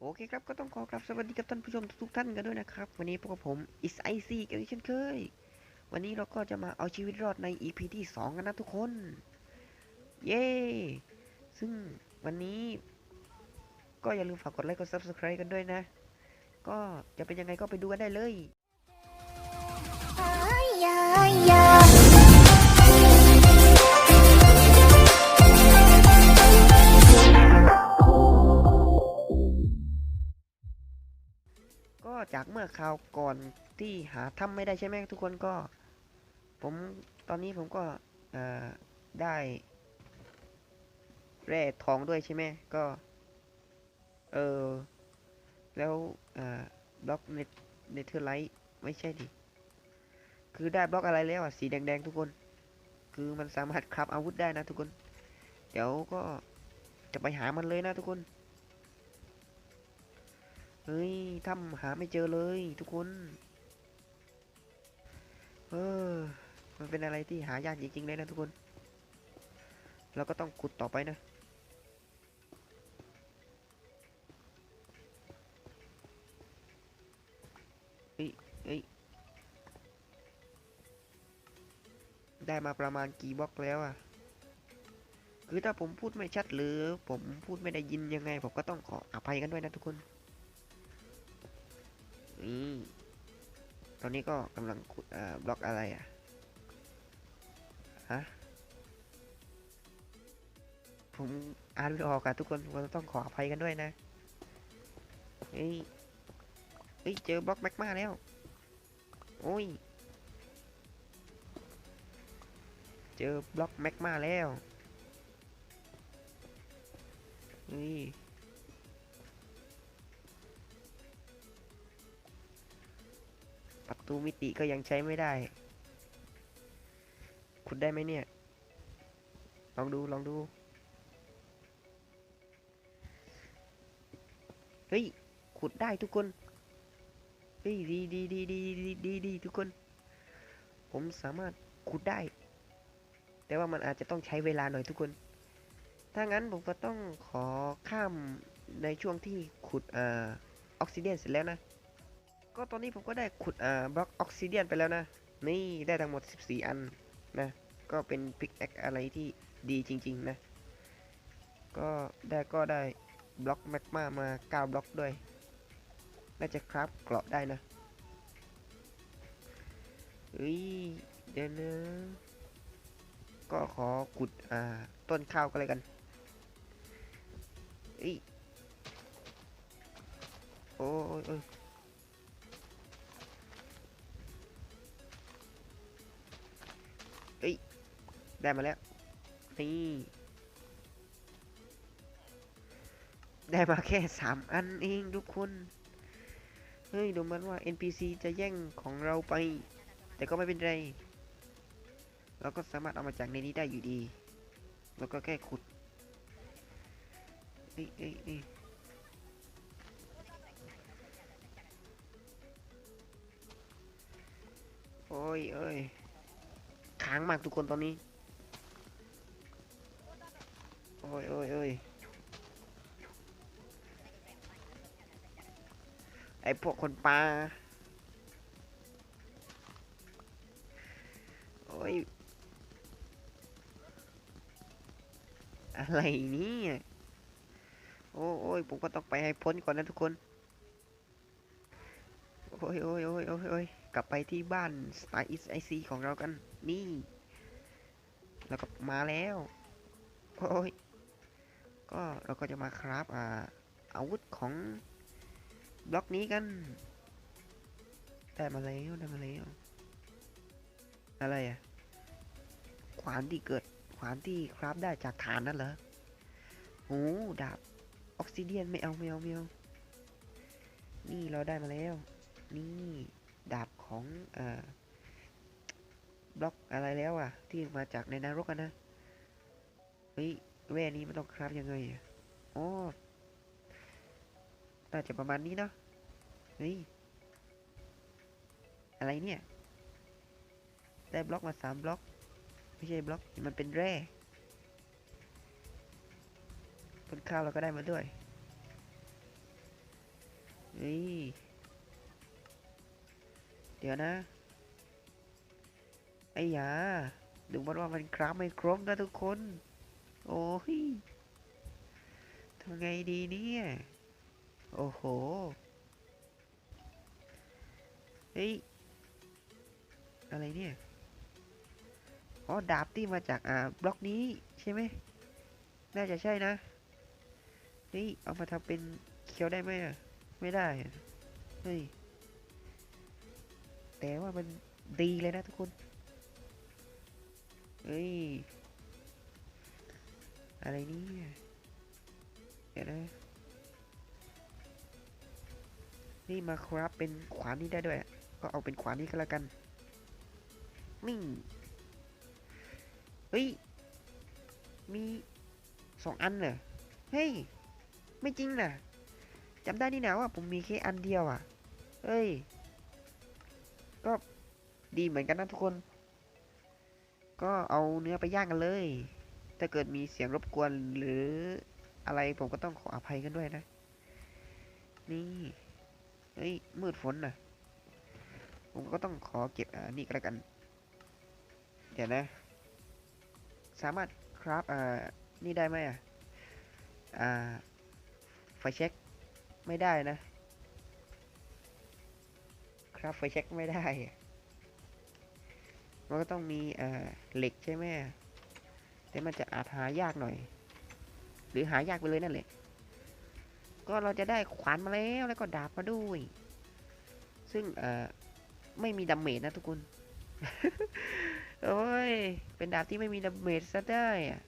โอเคครับ ก็ต้องขอกราบสวัสดีกับท่านผู้ชมทุกๆท่านกันด้วยนะครับ วันนี้พวกบผมอิสไอซีกันเช่นเคย วันนี้เราก็จะมาเอาชีวิตรอดใน EP ที่ 2 กันนะทุกคน เย้ ซึ่งวันนี้ก็อย่าลืมฝากกดไลค์กด Subscribe กันด้วยนะ ก็จะเป็นยังไงก็ไปดูกันได้เลย จากเมื่อคราวก่อนที่หาถ้ำไม่ได้ใช่ไหมทุกคนก็ ผมตอนนี้ผมก็ได้แร่ทองด้วยใช่ไหมก็เออแล้วบล็อกเนเนเธอร์ไลท์ไม่ใช่ดิคือได้บล็อกอะไรแล้วอะสีแดงๆทุกคน คือมันสามารถคราฟอาวุธได้นะทุกคน เดี๋ยวก็จะไปหามันเลยนะทุกคน เฮ้ยถ้ำหาไม่เจอเลยทุกคน เออ มันเป็นอะไรที่หายากจริงๆเลยนะทุกคน เราก็ต้องขุดต่อไปนะเฮ้ยเฮ้ยได้มาประมาณกี่บล็อกแล้วอะคือถ้าผมพูดไม่ชัดหรือผมพูดไม่ได้ยินยังไง ผมก็ต้องขออภัยกันด้วยนะทุกคน นี่ ตอนนี้ก็กำลังบล็อกอะไรอะ ฮะ ผมอ่านไม่ออกอะทุกคนผมต้องขออภัยกันด้วยนะเฮ้ยเฮ้ย เจอบล็อกแมกมาแล้ว โอ้ย เจอบล็อกแมกมาแล้ว นี่ ประตูมิติก็ยังใช้ไม่ได้ ขุดได้ไหมเนี่ย ลองดู ลองดู เฮ้ย ขุดได้ทุกคน เฮ้ย ดีดีดีดีดีดีดีทุกคน ผมสามารถขุดได้ แต่ว่ามันอาจจะต้องใช้เวลาหน่อยทุกคน ถ้างั้นผมก็ต้องขอข้ามในช่วงที่ขุดอออกซิเดนเสร็จแล้วนะ ก็ตอนนี้ผมก็ได้ขุดอ่าบล็อกออกซิเดียนไปแล้วนะ นี่ได้ทั้งหมด 14 อันนะ ก็เป็นพิกแอคอะไรที่ดีจริง ๆ นะ ก็ได้ก็ได้บล็อกแมกมามา9บล็อกด้วย น่าจะคราฟเกราะได้นะเฮ้ยเดี๋ยวนะ ก็ขอขุดอ่าต้นข้าวกันเลยกันเอ้ยโอ้ย ได้มาแล้วนี่ได้มาแค่สามอันเองทุกคน เฮ้ยดูเหมันว่า NPC จะแย่งของเราไป แต่ก็ไม่เป็นไร เราก็สามารถเอามาจากในนี้ได้อยู่ดี แล้วก็แค่ขุดเอ้ยเอ้ยเอ้ยโอ้ยเอ้ยค้างมากทุกคนตอนนี้ อ้ยโอ้ยโอ้ยไอพวกคนปลาโอ้ย อะไรนี่โอ้โอ้ยผมก็ต้องไปให้พ้นก่อนนะทุกคน โอ้ยโอ้ยโอ้ยโอ้ยโอ้ยกลับไปที่บ้าน Star East IC ของเรากัน นี่ แล้วก็มาแล้ว โอ้ย ก็เราก็จะมาคราฟอ่าอาวุธของบล็อกนี้กัน ได้มาแล้วได้มาแล้ว อะไรอะ ขวานที่เกิด ขวานที่คราฟได้จากฐานนั่นเหรอโอ้ดาบออกซิเดียนไม่เอาไม่เอาไม่เอานี่เราได้มาแล้ว นี่ดาบของเอ่อบล็อกอะไรแล้วอะ ที่มาจากในนรกนะเฮ้ย แว่นี้มันต้องคราฟยังไงอ๋อน่าจะประมาณนี้เนาะเฮ้ย อะไรเนี่ย ได้บล็อกมาสามบล็อก ไม่ใช่บล็อก มันเป็นแร่ต้นข้าวเราก็ได้มาด้วยเฮ้ย เดี๋ยวนะ ไอ้ยาดูมันว่ามันคราฟไม่ครบนะทุกคน โอ้ยทำไงดีเนี่ย โอ้โห เฮ้ย อะไรเนี่ย อ๋อ ดาบที่มาจากอ่าบล็อกนี้ใช่ไหม น่าจะใช่นะ เฮ้ย เอามาทำเป็นเคียวได้ไหมอะ ไม่ได้ เฮ้ย แต่ว่ามันดีเลยนะทุกคน เฮ้ย อะไรนี่เดี๋ยวนะนี่มาครับเป็นขวานนี้ได้ด้วย ก็เอาเป็นขวานนี้ก็แล้วกันนี่เฮ้ย มีสองอันเหรอ เฮ้ย ไม่จริงนะจำได้นี่นะว่าผมมีแค่อันเดียวอะเฮ้ย ก็ดีเหมือนกันนะทุกคน ก็เอาเนื้อไปย่างกันเลย ถ้าเกิดมีเสียงรบกวนหรืออะไรผมก็ต้องขออภัยกันด้วยนะ นี่เฮ้ยมืดฝนนะผมก็ต้องขอเก็บอ่านี่ก็แล้วกัน เดี๋ยวนะ สามารถครับอ่านี่ได้ไหมอะอ่าไฟเช็คไม่ได้นะ ครับไฟเช็คไม่ได้อะมันก็ต้องมีอ่าเหล็กใช่ไหม แต่มันจะอาจหายากหน่อย หรือหายากไปเลยนั่นแหละ ก็เราจะได้ขวานมาแล้วแล้วก็ดาบมาด้วย ซึ่งเอ่อไม่มีดาเมจนะทุกคน โอ้ย เป็นดาบที่ไม่มีดาเมจซะได้อะ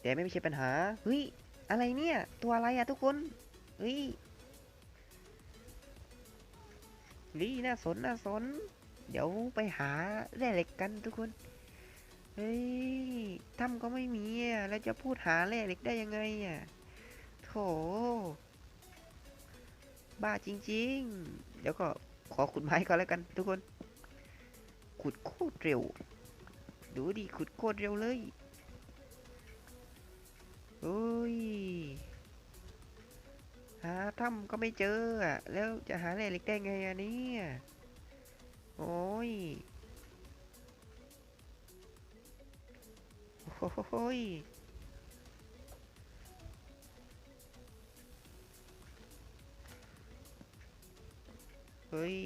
แต่ไม่ใช่ปัญหา เฮ้ย อะไรเนี่ย ตัวอะไรอะทุกคน เฮ้ยนี่น่าสนน่าสน เดี๋ยวไปหาแร่เหล็กกันทุกคน เฮ้ยถ้ำก็ไม่มีอะ แล้วจะพูดหาแร่เหล็กได้ยังไงอะโถบ้าจริง ๆ เดี๋ยวก็ขอขุดไม้ก่อนแล้วกันทุกคน ขุดโคตรเร็ว ดูดิ ขุดโคตรเร็วเลย โอ้ย หาถ้ำก็ไม่เจออะ แล้วจะหาแร่เหล็กได้ไงอะเนี่ย โอ้ย โอ้ยเฮ้ย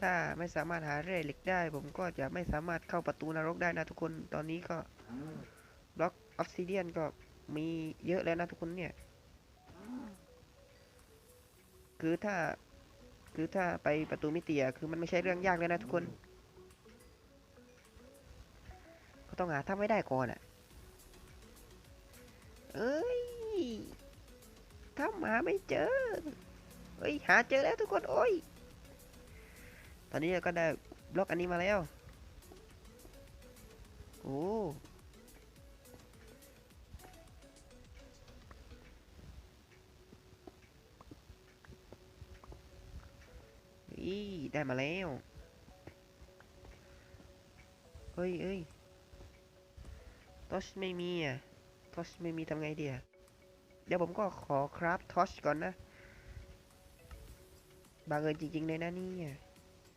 ถ้าไม่สามารถหาแร่เหล็กได้ ผมก็จะไม่สามารถเข้าประตูนรกได้นะทุกคน ตอนนี้ก็บล็อกออฟซิเดียนก็มีเยอะแล้วนะทุกคนเนี่ย คือถ้า คือถ้าไปประตูมิติอะคือมันไม่ใช่เรื่องยากเลยนะทุกคน ต้องหาถ้าไม่ได้ก่อนอะเอ้ยถ้าหาไม่เจอเฮ้ยหาเจอแล้วทุกคนโอ้ย ตอนนี้เราก็ได้บล็อกอันนี้มาแล้ว โอ้ได้มาแล้ว เฮ้ยเอ้ย ทอชไม่มีอะทอชไม่มีทำไงดีอะเดี๋ยวผมก็ขอคราฟทอชก่อนนะบางเอิญจริงๆเลยนะนี่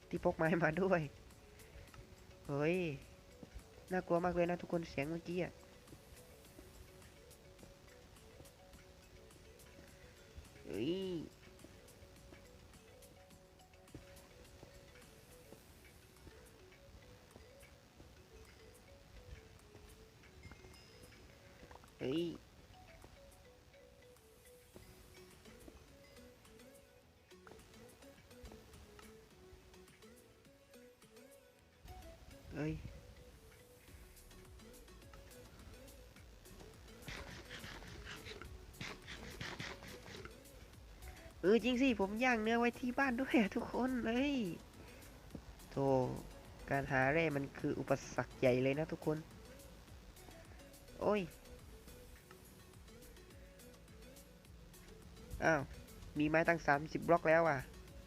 ที่พกไม้มาด้วยเฮ้ยน่ากลัวมากเลยนะทุกคนเสียงเมื่อกี้อะเฮ้ย ฮ้ยเฮ้ยเออจริงสิผมย่างเนื้อไว้ที่บ้านด้วยทุกคนเฮ้ยโธ่การหาแร่มันคืออุปสรรคใหญ่เลยนะทุกคน โอ้ย อ้าว มีไม้ตั้ง30บล็อกแล้วอะ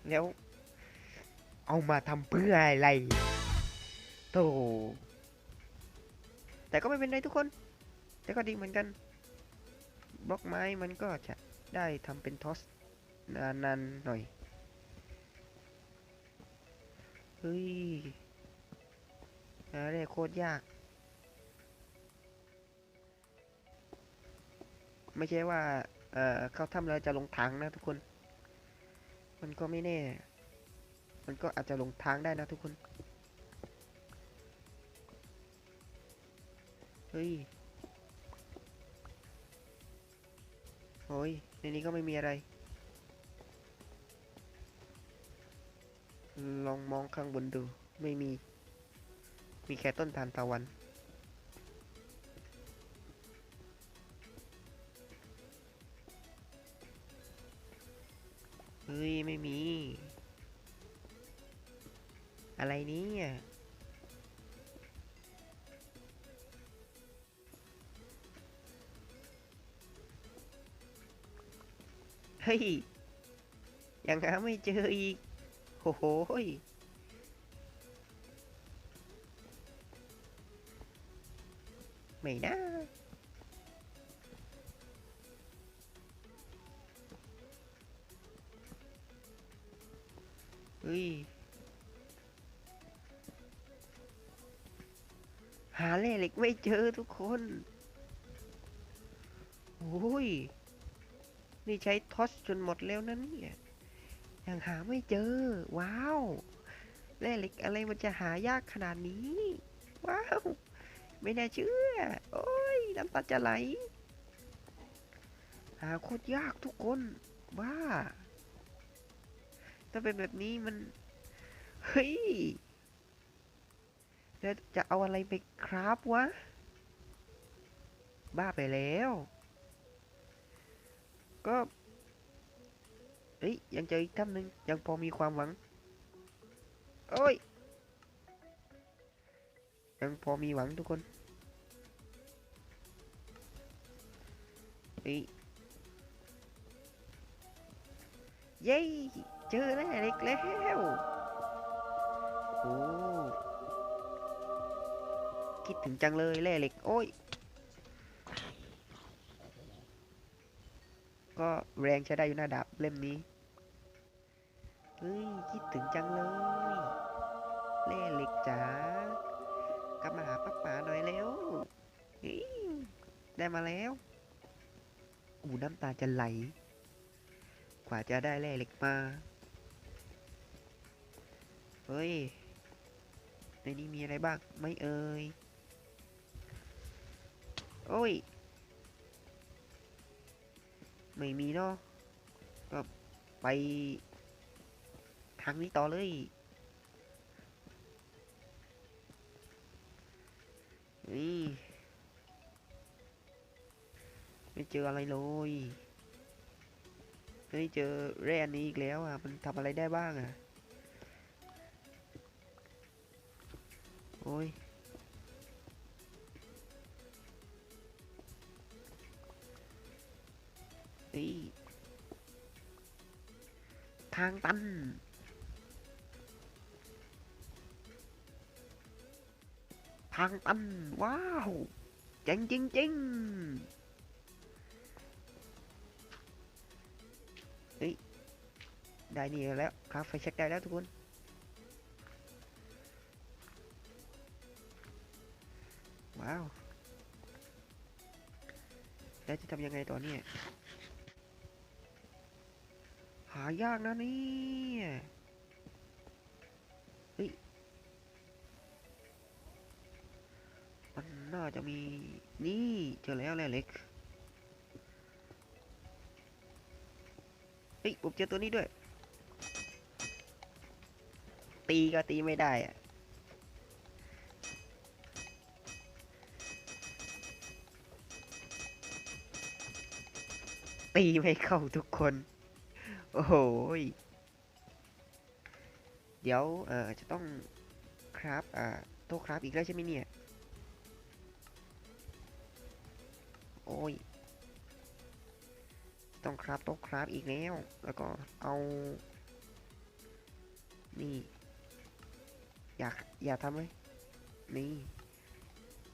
แล้ว เอามาทำเพื่ออะไรโธ่แต่ก็ไม่เป็นไรทุกคน แต่ก็ดีเหมือนกัน บล็อกไม้มันก็จะได้ทำเป็นทอสนานๆหน่อย เฮ้ยหาได้โคตรยาก ไม่ใช่ว่า เอ่อเข้าถ้ำแล้วจะลงทางนะทุกคน มันก็ไม่แน่ มันก็อาจจะลงทางได้นะทุกคน เฮ้ยโอ้ยในนี้ก็ไม่มีอะไร ลองมองข้างบนดู ไม่มี มีแค่ต้นทานตะวัน ฮ้ย ไม่มี อะไรนี้เฮ้ย ยังหาไม่เจออีกโอ้โหยไม่นะ เจอทุกคนโอ้ย นี่ใช้ทอสจนหมดแล้วนะเนี่ยยังหาไม่เจอ ว้าวแร่เหล็กอะไรมันจะหายากขนาดนี้ ว้าว ไม่น่าเชื่อ โอ้ยน้ำตาจะไหล หาโคตรยากทุกคนว้า ถ้าเป็นแบบนี้มัน เฮ้ยแล้วจะเอาอะไรไปคราฟวะ บ้าไปแล้ว ก็เอ้ยยังเจออีกถ้ำหนึ่งยังพอมีความหวังโอ้ยยังพอมีหวังทุกคนเอ้ยเย้เจอแล้วเล็กแล้วโอ้คิดถึงจังเลยแร่เหล็ก โอ้ย ก็แรงใช้ได้อยู่หน้าดาบเล่มนี้ เฮ้ย คิดถึงจังเลยแร่เหล็กจ๋ากลับมาหาป้าป๋าหน่อยแล้วเฮ้ยได้มาแล้ว อูน้ำตาจะไหล กว่าจะได้แร่เหล็กมา เฮ้ย ในนี้มีอะไรบ้าง ไม่เอ่ย โอ้ย ไม่มีเนาะก็ไปทางนี้ต่อเลยนี่ไม่เจออะไรเลยไม่เจอแร่อันนี้อีกแล้วอะ มันทำอะไรได้บ้างอะ โอ้ย ฮ้ยทางตันทางตันว้าวเจ๋งจริงจริงเฮ้ยได้นี่แล้วครับไฟเช็คได้แล้วทุกคนว้าวแล้วจะทำยังไงต่อเนี่ย หายากนะนี่เฮ้ยมันน่าจะมีนี่เจอแล้วแหละเล็กเฮ้ยผมเจอตัวนี้ด้วย ตีก็ตีไม่ได้อะตีไม่เข้าทุกคน โอ้โหยเดี๋ยวเออจะต้องคราฟอ่าโตคราฟอีกแล้วใช่ไหมเนี่ย โอ้ย ต้องคราฟโตคราฟอีกแล้ว แล้วก็เอา นี่ อยากอยากทำไหมนี่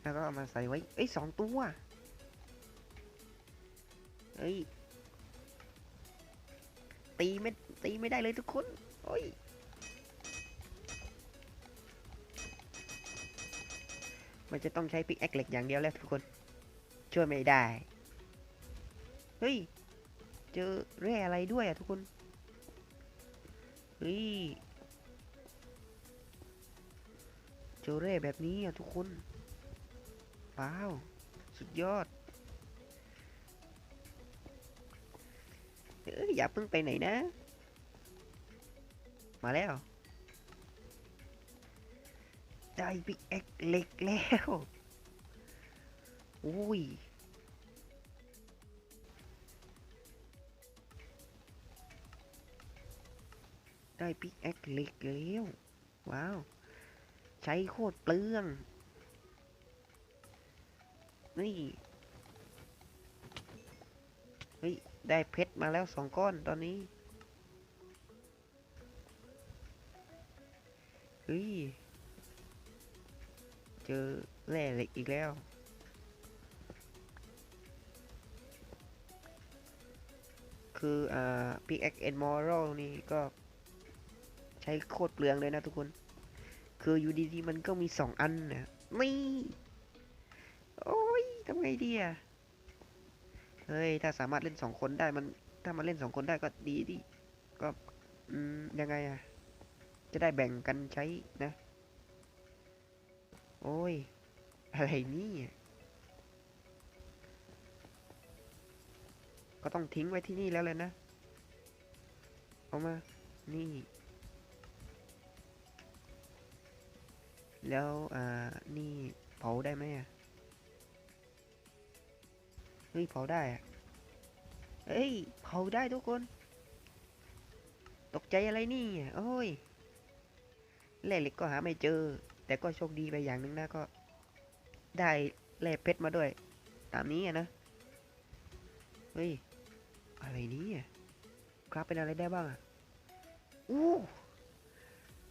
แล้วก็เอามาใส่ไว้ เอ้ยสองตัว เอ้ย ตีไม่ตีไม่ได้เลยทุกคนโอ้ยมันจะต้องใช้ปิกแอคเหล็กอย่างเดียวแล้วทุกคน ช่วยไม่ได้ เฮ้ย เจอแร่อะไรด้วยอะทุกคน เฮ้ย เจอแร่แบบนี้อะทุกคนว้าว สุดยอด เอ้ยอย่าเพิ่งไปไหนนะ มาแล้ว ได้บิ๊กแอคเล็กแล้วอุ้ยได้บิ๊กแอคเล็กแล้วว้าว ใช้โคตรเปลือง นี่ เฮ้ย ได้เพชรมาแล้วสองก้อนตอนนี้เฮ้ยเจอแร่เหล็กอีกแล้ว คืออ่า pickaxe and moral นี่ก็ใช้โคตรเปลืองเลยนะทุกคน คืออยู่ดีๆมันก็มีสองอันนะนี่โอ้ยทำไงดีอะ เฮ้ย ถ้าสามารถเล่นสองคนได้มัน ถ้ามาเล่นสองคนได้ก็ดีดิ ก็อืมยังไงอะจะได้แบ่งกันใช้นะ โอ้ย อะไรนี่ก็ต้องทิ้งไว้ที่นี่แล้วเลยนะ เอามา นี่ แล้ว อ่า นี่เผาได้ไหมอะ เฮ้ยเผาได้อะเฮ้ยเผาได้ทุกคน ตกใจอะไรนี่โอ้ยแร่เหล็กก็หาไม่เจอ แต่ก็โชคดีไปอย่างหนึ่งนะก็ ได้แร่เพชรมาด้วย ตามนี้นะเฮ้ยอะไรนี้ครับเป็นอะไรได้บ้างอะอู้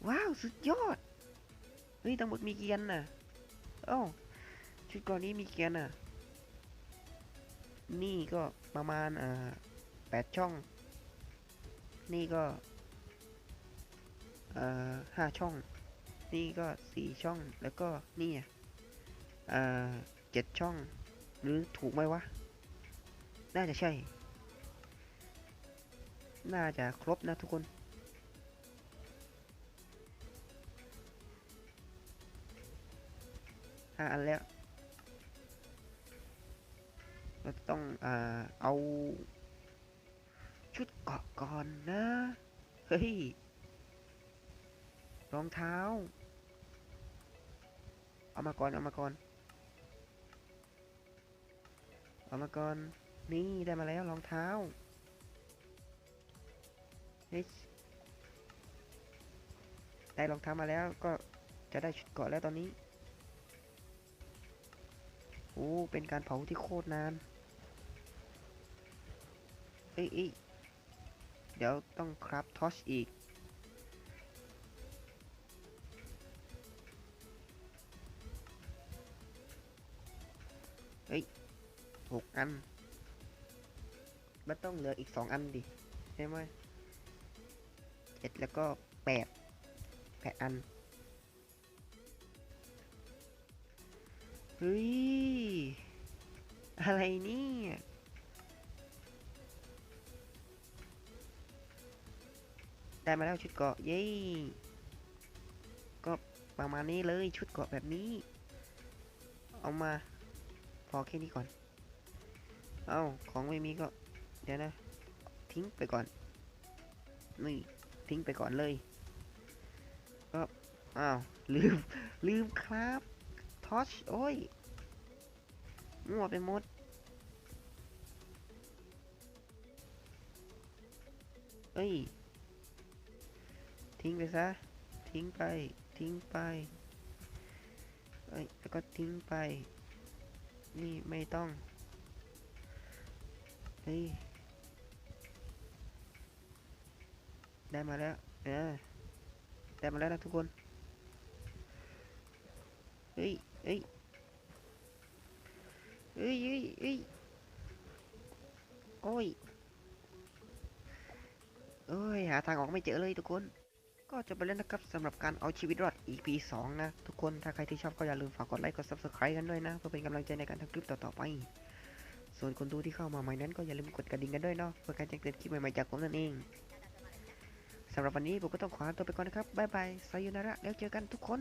ว้าวสุดยอดเฮ้ยทั้งหมดมีเกียร์น่ะอ้าชุดก่อนนี้มีเกียร์น่ะ นี่ก็ประมาณอ่าแปดช่อง นี่ก็อ่อห้าช่อง นี่ก็สี่ช่องแล้วก็นี่อะอ่าเจ็ดช่อง หรือถูกไหมวะ น่าจะใช่ น่าจะครบนะทุกคนห้าอันแล้ว เราต้องอ่าเอา ชุดเกาะก่อนนะ เฮ้ย รองเท้า เอามาก่อน เอามาก่อน เอามาก่อน นี่ได้มาแล้วรองเท้าได้รองเท้ามาแล้วก็จะได้ชุดเกาะแล้วตอนนี้ โอ้ เป็นการเผาที่โคตรนาน เอ้ยเอ้ยเดี๋ยวต้องคราฟทอชอีก เฮ้ยหกอัน มันต้องเหลืออีกสองอันดิ ใช่ไหมเจ็ดแล้วก็แปดแปดอัน เฮ้ย อะไรเนี่ย ได้มาแล้วชุดเกาะเย้ก็ประมาณนี้เลยชุดเกาะแบบนี้ เอามาพอแค่นี้ก่อน เอาของไม่มีก็เดี๋ยวนะ ทิ้งไปก่อน นี่ทิ้งไปก่อนเลย ก็อ้าวลืมลืมครับทอชโอ้ยมั่วไปหมดเอ้ย ทิ้งไปซะ ทิ้งไป ทิ้งไปเอ้ยแล้วก็ทิ้งไป นี่ไม่ต้องเฮ้ยได้มาแล้วเออได้มาแล้วนะทุกคน เฮ้ยเฮ้ยเฮ้ยเฮ้ยเฮ้ยโอ้ยเอ้ย หาทางออกไม่เจอเลยทุกคน ก็จะไปเล่นนะครับสำหรับการเอาชีวิตรอด EP 2 นะ ทุกคนถ้าใครที่ชอบก็อย่าลืมฝากกดไลค์กด Subscribe กันด้วยนะ เพื่อเป็นกำลังใจในการทำคลิปต่อๆไป ส่วนคนดูที่เข้ามาใหม่นั้นก็อย่าลืมกดกระดิ่งกันด้วยเนาะเพื่อการแจ้งเตือนคลิปใหม่ๆจากผมนั่นเองสำหรับวันนี้ผมก็ต้องขอตัวไปก่อนนะครับบ๊ายบายซายูนาระแล้วเจอกันทุกคน